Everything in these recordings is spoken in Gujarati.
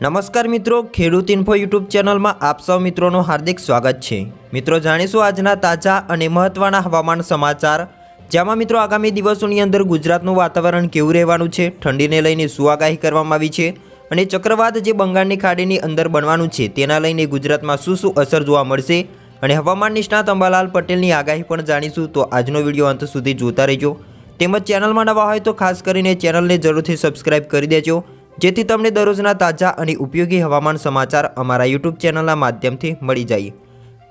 નમસ્કાર મિત્રો, ખેડૂત ઇન્ફો યુટ્યુબ ચેનલમાં આપ સૌ મિત્રોનું હાર્દિક સ્વાગત છે. મિત્રો, જાણીશું આજના તાજા અને મહત્ત્વના હવામાન સમાચાર. જેમાં મિત્રો, આગામી દિવસોની અંદર ગુજરાતનું વાતાવરણ કેવું રહેવાનું છે, ઠંડીને લઈને શું આગાહી કરવામાં આવી છે અને ચક્રવાત જે બંગાળની ખાડીની અંદર બનવાનું છે, તેના લઈને ગુજરાતમાં શું શું અસર જોવા મળશે અને હવામાન નિષ્ણાત અંબાલાલ પટેલની આગાહી પણ જાણીશું. તો આજનો વીડિયો અંત સુધી જોતા રહેજો. તેમજ ચેનલમાં નવા હોય તો ખાસ કરીને ચેનલને જરૂરથી સબસ્ક્રાઇબ કરી દેજો. જેથી તમને દરરોજના તાજા અને ઉપયોગી હવામાન સમાચાર અમારા યુટ્યુબ ચેનલના માધ્યમથી મળી જાય.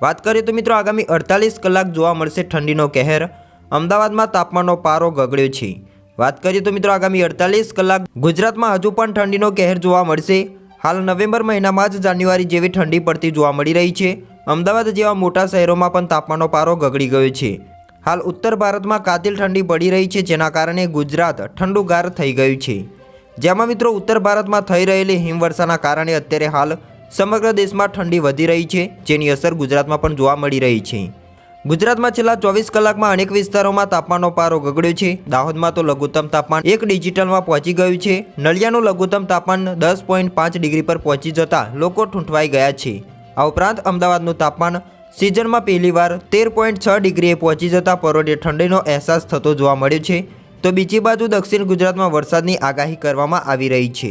વાત કરીએ તો મિત્રો આગામી અડતાલીસ કલાક જોવા મળશે ઠંડીનો કહેર. અમદાવાદમાં તાપમાનનો પારો ગગડ્યો છે. વાત કરીએ તો મિત્રો આગામી અડતાલીસ કલાક ગુજરાતમાં હજુ પણ ઠંડીનો કહેર જોવા મળશે. હાલ નવેમ્બર મહિનામાં જ જાન્યુઆરી જેવી ઠંડી પડતી જોવા મળી રહી છે. અમદાવાદ જેવા મોટા શહેરોમાં પણ તાપમાનનો પારો ગગડી ગયો છે. હાલ ઉત્તર ભારતમાં કાતિલ ઠંડી પડી રહી છે, જેના કારણે ગુજરાત ઠંડુગાર થઈ ગયું છે. જેમાં મિત્રો ઉત્તર ભારતમાં થઈ રહેલી હિમવર્ષાના કારણે અત્યારે હાલ સમગ્ર દેશમાં ઠંડી વધી રહી છે, જેની અસર ગુજરાતમાં પણ જોવા મળી રહી છે. ગુજરાતમાં છેલ્લા ચોવીસ કલાકમાં અનેક વિસ્તારોમાં તાપમાનનો પારો ગગડ્યો છે. દાહોદમાં તો લઘુત્તમ તાપમાન એક ડિજિટલમાં પહોંચી ગયું છે. નલિયાનું લઘુત્તમ તાપમાન દસ પોઈન્ટ પાંચ ડિગ્રી પર પહોંચી જતા લોકો ઠૂંઠવાઈ ગયા છે. આ ઉપરાંત અમદાવાદનું તાપમાન સિઝનમાં પહેલીવાર તેર પોઈન્ટ છ ડિગ્રીએ પહોંચી જતાં પરોઢે ઠંડીનો અહેસાસ થતો જોવા મળ્યો છે. તો બીજી બાજુ દક્ષિણ ગુજરાતમાં વરસાદની આગાહી કરવામાં આવી રહી છે.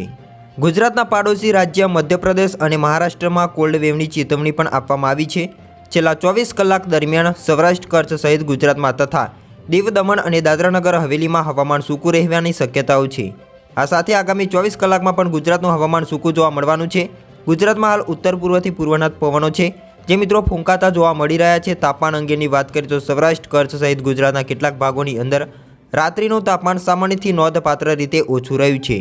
ગુજરાતના પાડોશી રાજ્ય મધ્યપ્રદેશ અને મહારાષ્ટ્રમાં કોલ્ડ વેવની ચેતવણી પણ આપવામાં આવી છે. છેલ્લા ચોવીસ કલાક દરમિયાન સૌરાષ્ટ્ર કચ્છ સહિત ગુજરાતમાં તથા દીવ દમણ અને દાદરાનગર હવેલીમાં હવામાન સૂકું રહેવાની શક્યતાઓ છે. આ સાથે આગામી ચોવીસ કલાકમાં પણ ગુજરાતનું હવામાન સૂકું જોવા મળવાનું છે. ગુજરાતમાં હાલ ઉત્તર પૂર્વથી પૂર્વનાથ પવનો છે. જે મિત્રો ફૂંકાતા જોવા મળી રહ્યા છે. તાપમાન અંગેની વાત કરીએ તો સૌરાષ્ટ્ર કચ્છ સહિત ગુજરાતના કેટલાક ભાગોની અંદર રાત્રિનું તાપમાન સામાન્યથી નોંધપાત્ર રીતે ઓછું રહ્યું છે.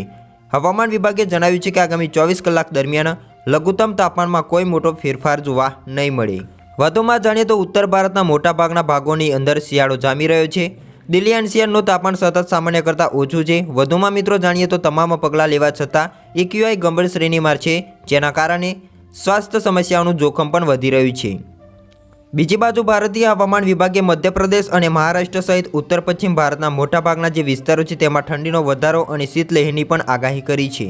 હવામાન વિભાગે જણાવ્યું છે કે આગામી ચોવીસ કલાક દરમિયાન લઘુત્તમ તાપમાનમાં કોઈ મોટો ફેરફાર જોવા નહીં મળે. વધુમાં જાણીએ તો ઉત્તર ભારતના મોટાભાગના ભાગોની અંદર શિયાળો જામી રહ્યો છે. દિલ્હી એનસીઆરનું તાપમાન સતત સામાન્ય કરતાં ઓછું છે. વધુમાં મિત્રો જાણીએ તો તમામ પગલાં લેવા છતાં એક્યુઆઈ ગંભીર શ્રેણીમાં છે, જેના કારણે સ્વાસ્થ્ય સમસ્યાઓનું જોખમ પણ વધી રહ્યું છે. બીજી બાજુ ભારતીય હવામાન વિભાગે મધ્યપ્રદેશ અને મહારાષ્ટ્ર સહિત ઉત્તર પશ્ચિમ ભારતના મોટાભાગના જે વિસ્તારો છે તેમાં ઠંડીનો વધારો અને શીતલહેરની પણ આગાહી કરી છે.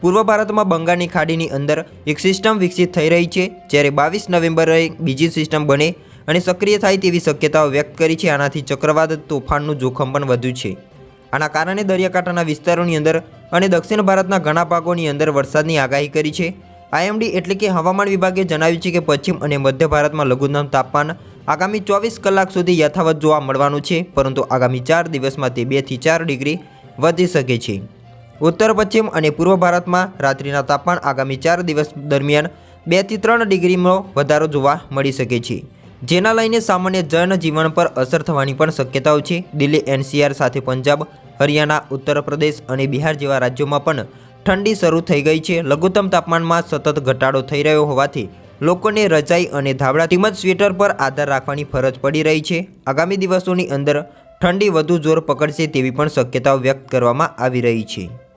પૂર્વ ભારતમાં બંગાળની ખાડીની અંદર એક સિસ્ટમ વિકસિત થઈ રહી છે, જ્યારે બાવીસ નવેમ્બરે બીજી સિસ્ટમ બને અને સક્રિય થાય તેવી શક્યતાઓ વ્યક્ત કરી છે. આનાથી ચક્રવાત તોફાનનું જોખમ પણ વધ્યું છે. આના કારણે દરિયાકાંઠાના વિસ્તારોની અંદર અને દક્ષિણ ભારતના ઘણા ભાગોની અંદર વરસાદની આગાહી કરી છે. આઈએમડી એટલે કે હવામાન વિભાગે જણાવ્યું છે કે પશ્ચિમ અને મધ્ય ભારતમાં લઘુત્તમ તાપમાન આગામી ચોવીસ કલાક સુધી યથાવત જોવા મળવાનું છે, પરંતુ આગામી ચાર દિવસમાં તે બેથી ચાર ડિગ્રી વધી શકે છે. ઉત્તર, પશ્ચિમ અને પૂર્વ ભારતમાં રાત્રિના તાપમાન આગામી ચાર દિવસ દરમિયાન બેથી ત્રણ ડિગ્રીનો વધારો જોવા મળી શકે છે. જેના લઈને સામાન્ય જનજીવન પર અસર થવાની પણ શક્યતાઓ છે. દિલ્હી, એનસીઆર સાથે પંજાબ, હરિયાણા, ઉત્તર પ્રદેશ અને બિહાર જેવા રાજ્યોમાં પણ ઠંડી શરૂ થઈ ગઈ છે. લઘુત્તમ તાપમાનમાં સતત ઘટાડો થઈ રહ્યો હોવાથી લોકોને રજાઈ અને ધાબળા તેમજ સ્વેટર પર આધાર રાખવાની ફરજ પડી રહી છે. આગામી દિવસોની અંદર ઠંડી વધુ જોર પકડશે તેવી પણ શક્યતાઓ વ્યક્ત કરવામાં આવી રહી છે.